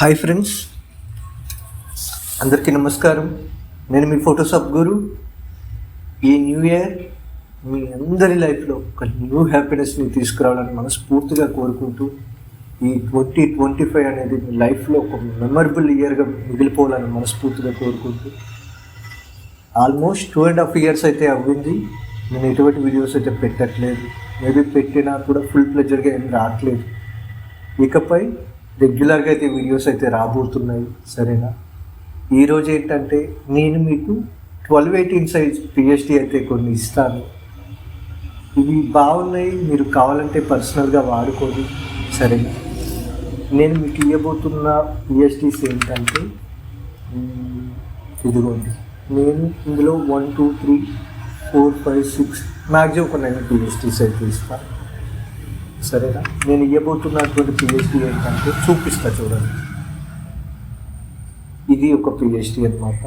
Hi friends అందరికీ నమస్కారం. నేను మీ ఫోటోషాప్ గురు ఈ న్యూ ఇయర్ మీ అందరి లైఫ్లో ఒక న్యూ హ్యాపీనెస్ని తీసుకురావాలని మనస్ఫూర్తిగా కోరుకుంటూ ఈ ట్వంటీ ట్వంటీ ఫైవ్ అనేది మీ లైఫ్లో ఒక మెమరబుల్ ఇయర్గా మిగిలిపోవాలని మనస్ఫూర్తిగా కోరుకుంటూ almost two and half years అయితే అవ్వింది. నేను ఎటువంటి వీడియోస్ అయితే పెట్టట్లేదు. మేబీ పెట్టినా కూడా ఫుల్ ప్లెజర్గా ఏం రావట్లేదు. ఇకపై రెగ్యులర్గా అయితే వీడియోస్ అయితే రాబోతున్నాయి సరేనా? ఈరోజు ఏంటంటే నేను మీకు ట్వెల్వ్ ఎయిటీన్ సైజ్ పిహెచ్డి అయితే కొన్ని ఇస్తాను. ఇవి బాగున్నాయి మీరు కావాలంటే పర్సనల్గా వాడుకోండి సరేనా? నేను మీకు ఇవ్వబోతున్న పిహెచ్డీస్ ఏంటంటే ఇదిగోండి నేను ఇందులో one two three four five six maximum ఒక నైన్ పిహెచ్డీస్ అయితే ఇస్తాను. సరేనా? నేను ఇవ్వబోతున్నటువంటి పిహెచ్డి ఏంటంటే చూపిస్తా చూడండి. ఇది ఒక పిహెచ్డి అనమాట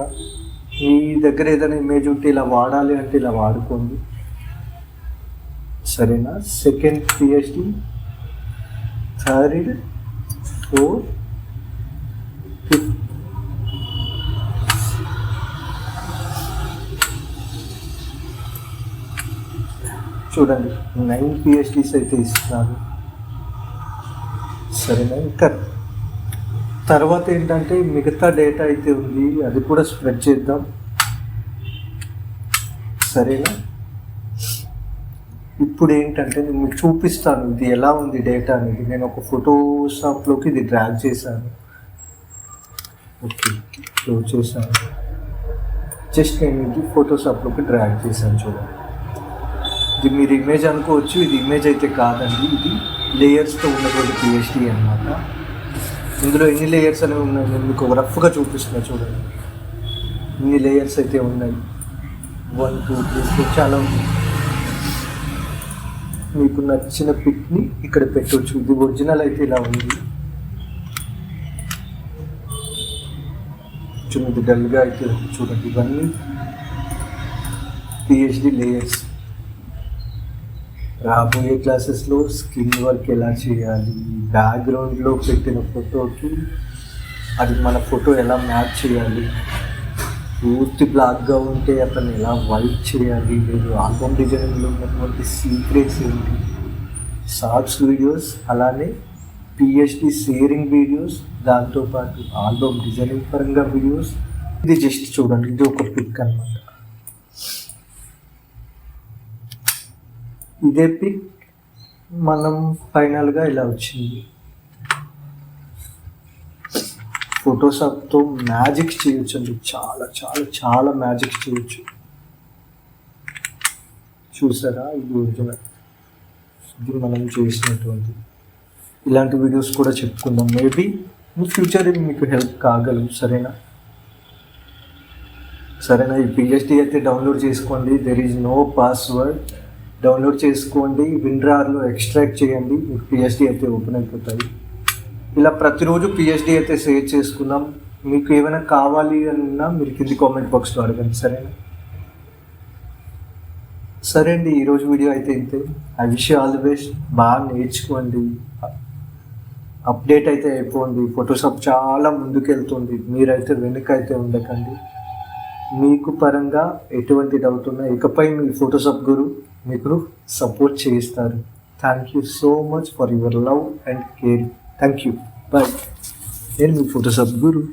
మీ దగ్గర ఏదైనా ఇమేజ్ ఉంటే ఇలా వాడాలి అంటే ఇలా వాడుకోండి. సరేనా? సెకండ్ పిహెచ్డి థర్డ్ ఫోర్త్ చూడండి నైన్ పిహెచ్డీస్ అయితే ఇస్తున్నారు. సరేనా ఇంకా తర్వాత ఏంటంటే మిగతా డేటా అయితే ఉంది అది కూడా స్ప్రెడ్ చేద్దాం. సరేనా? ఇప్పుడు ఏంటంటే నేను మీకు చూపిస్తాను ఇది ఎలా ఉంది డేటా అనేది. నేను ఒక ఫోటోషాప్లోకి ఇది డ్రాగ్ చేశాను. ఓకే క్లోజ్ చేశాను. జస్ట్ నేను ఇది ఫోటోషాప్లోకి డ్రాగ్ చేశాను చూడండి. ఇది మీరు ఇమేజ్ అనుకోవచ్చు ఇది ఇమేజ్ అయితే కాదండి. ఇది లేయర్స్తో ఉన్నటువంటి పిహెచ్డి అనమాట ఇందులో ఎన్ని లేయర్స్ అనేవి ఉన్నాయి? నేను మీకు రఫ్గా చూపిస్తున్నా చూడండి. ఇన్ని లేయర్స్ అయితే ఉన్నాయి? వన్ టూ త్రీ ఫోర్ చాలా ఉన్నాయి. మీకు నచ్చిన పిక్ని ఇక్కడ పెట్టవచ్చు ఇది ఒరిజినల్ అయితే ఇలా ఉంది. కొంచెం ఇది డల్గా అయితే చూడండి ఇవన్నీ. పిహెచ్డి లేయర్స్ రాబోయే క్లాసెస్లో స్కిన్ వర్క్ ఎలా చేయాలి? బ్యాక్గ్రౌండ్లో పెట్టిన ఫోటోకి అది మన ఫోటో ఎలా మ్యాచ్ చేయాలి? పూర్తి బ్లాక్గా ఉంటే అతను ఎలా వైట్ చేయాలి? లేదు ఆల్బమ్ డిజైనింగ్లో ఉన్నటువంటి సీక్రెట్స్ ఏంటి? షార్ట్స్ వీడియోస్ అలానే పిహెచ్డి షేరింగ్ వీడియోస్ దాంతోపాటు ఆల్బమ్ డిజైనింగ్ పరంగా వీడియోస్. ఇది జస్ట్ చూడండి ఇది ఒక పిక్ అన్నమాట. ఇదే పిక్ మనం ఫైనల్గా ఇలా వచ్చింది. ఫోటోషాప్తో మ్యాజిక్ చేయొచ్చు అండి. చాలా చాలా చాలా మ్యాజిక్ చేయొచ్చు. చూసారా ఇది ఒరిజినల్ ఇది మనం చేసినటువంటి ఇలాంటి వీడియోస్ కూడా చెప్పుకుందాం. మేబీ ఇన్ ఫ్యూచర్ మీకు హెల్ప్ కాగలవు సరేనా? సరేనా? ఈ పిహెచ్డి అయితే డౌన్లోడ్ చేసుకోండి. There is no password download చేసుకోండి విన్రార్లో ఎక్స్ట్రాక్ట్ చేయండి మీకు పిహెచ్డి అయితే ఓపెన్ అయిపోతాయి. ఇలా ప్రతిరోజు పిహెచ్డి అయితే షేర్ చేసుకుందాం. మీకు ఏమైనా కావాలి అన్నా మీరు కింది కామెంట్ బాక్స్లో అడగండి సరేనా? సరే అండి ఈరోజు వీడియో అయితే ఇంతే. I wish all the best. బాగా నేర్చుకోండి. అప్డేట్ అయితే అయిపోండి. ఫోటోషాప్ చాలా ముందుకెళ్తుంది. మీరైతే వెనుక అయితే ఉండకండి. మీకు పరంగా ఎటువంటి డౌట్ ఉన్నా ఇకపై మీ ఫోటోషాప్ గురు మీకు సపోర్ట్ చేయిస్తారు. Thank you so much for your love and care thank you bye నేను మీ ఫోటో గురు